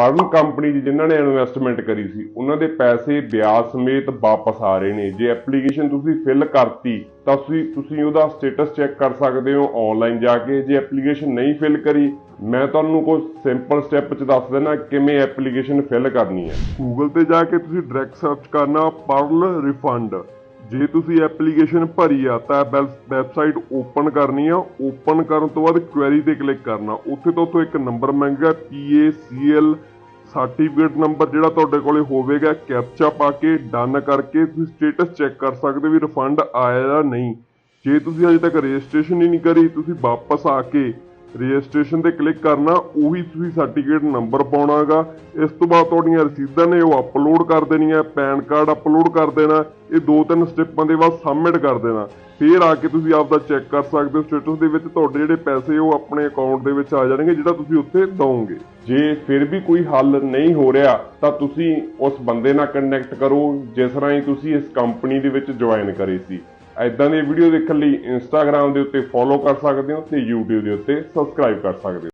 Farm company 'ਚ ਜਿਨ੍ਹਾਂ ਨੇ ਇਨਵੈਸਟਮੈਂਟ ਕਰੀ ਸੀ, ਉਹਨਾਂ ਦੇ ਪੈਸੇ ਵਿਆਜ ਸਮੇਤ ਵਾਪਸ ਆ ਰਹੇ ਨੇ। ਜੇ ਐਪਲੀਕੇਸ਼ਨ ਤੁਸੀਂ ਫਿਲ ਕਰਤੀ, ਤਾਂ ਤੁਸੀਂ ਤੁਸੀਂ ਉਹਦਾ ਸਟੇਟਸ ਚੈੱਕ ਕਰ ਸਕਦੇ ਹੋ ਆਨਲਾਈਨ ਜਾ ਕੇ। ਜੇ ਐਪਲੀਕੇਸ਼ਨ ਨਹੀਂ ਫਿਲ ਕਰੀ, ਮੈਂ ਤੁਹਾਨੂੰ ਕੁਝ ਸਿੰਪਲ ਸਟੈਪ 'ਚ ਦੱਸ ਦੇਣਾ ਕਿਵੇਂ ਐਪਲੀਕੇਸ਼ਨ ਫਿਲ ਕਰਨੀ ਹੈ। ਗੂਗਲ ਤੇ ਜਾ ਕੇ ਤੁਸੀਂ ਡਾਇਰੈਕਟ ਸਰਚ ਕਰਨਾ ਪਰਲ ਰਿਫੰਡ ਜੇ ਤੁਸੀਂ ਐਪਲੀਕੇਸ਼ਨ ਭਰੀ ਆ, ਤਾਂ ਵੈਬਸਾਈਟ ਓਪਨ ਕਰਨੀ ਆ। ਓਪਨ ਕਰਨ ਤੋਂ ਬਾਅਦ ਕੁਐਰੀ ਤੇ ਕਲਿੱਕ ਕਰਨਾ। ਉੱਥੇ ਤੋਂ ਉੱਥੋਂ ਇੱਕ ਨੰਬਰ ਮੰਗੇਗਾ PACL ਸਰਟੀਫਿਕੇਟ ਨੰਬਰ ਜਿਹੜਾ ਤੁਹਾਡੇ ਕੋਲੇ ਹੋਵੇਗਾ ਕੈਪਚਾ ਪਾ ਕੇ ਡਨ ਕਰਕੇ ਤੁਸੀਂ ਸਟੇਟਸ ਚੈੱਕ ਕਰ ਸਕਦੇ ਹੋ ਵੀ ਰਿਫੰਡ ਆਇਆ ਜਾਂ ਨਹੀਂ। ਜੇ ਤੁਸੀਂ ਅਜੇ ਤੱਕ ਰਜਿਸਟ੍ਰੇਸ਼ਨ ਹੀ ਨਹੀਂ ਕਰੀ, ਤੁਸੀਂ ਵਾਪਸ ਆ ਕੇ ਰਜਿਸਟ੍ਰੇਸ਼ਨ ਤੇ ਕਲਿੱਕ ਕਰਨਾ, ਉਹੀ ਤੁਸੀਂ ਸਰਟੀਫਿਕੇਟ ਨੰਬਰ ਪਾਉਣਾਗਾ। ਇਸ ਤੋਂ ਬਾਅਦ ਤੁਹਾਡੀਆਂ ਰਸੀਦਾਂ ਨੇ, ਉਹ ਅਪਲੋਡ ਕਰ ਦੇਣੀਆਂ, ਪੈਨ ਕਾਰਡ ਅਪਲੋਡ ਕਰ ਦੇਣਾ, ਇਹ ਦੋ ਤਿੰਨ ਸਟੈਪਾਂ ਦੇ ਬਾਅਦ ਸਬਮਿਟ ਕਰ ਦੇਣਾ। ਫਿਰ ਆ ਕੇ ਤੁਸੀਂ ਆਪਦਾ ਚੈੱਕ ਕਰ ਸਕਦੇ ਹੋ, ਸਟੇਟਸ ਦੇ ਵਿੱਚ ਤੁਹਾਡੇ ਜਿਹੜੇ ਪੈਸੇ ਉਹ ਆਪਣੇ ਅਕਾਊਂਟ ਦੇ ਵਿੱਚ ਆ ਜਾਣਗੇ, ਜਿਹੜਾ ਤੁਸੀਂ ਉੱਥੇ ਦਵੋਗੇ ਜੇ ਫਿਰ ਵੀ ਕੋਈ ਹੱਲ ਨਹੀਂ ਹੋ ਰਿਹਾ, ਤਾਂ ਤੁਸੀਂ ਉਸ ਬੰਦੇ ਨਾਲ ਕੰਟੈਕਟ ਕਰੋ, ਜਿਸ ਰਾਹੀਂ ਤੁਸੀਂ ਇਸ ਕੰਪਨੀ ਦੇ ਵਿੱਚ ਜੁਆਇਨ ਕਰੇ ਸੀ। ਐਦਾਂ ਦੀ ਵੀਡੀਓ ਦੇਖਣ ਲਈ ਇੰਸਟਾਗ੍ਰam ਦੇ ਉੱਤੇ ਫੋਲੋ ਕਰ ਸਕਦੇ ਹੋ ਤੇ YouTube ਦੇ ਉੱਤੇ ਸਬਸਕ੍ਰਾਈਬ ਕਰ ਸਕਦੇ ਹੋ।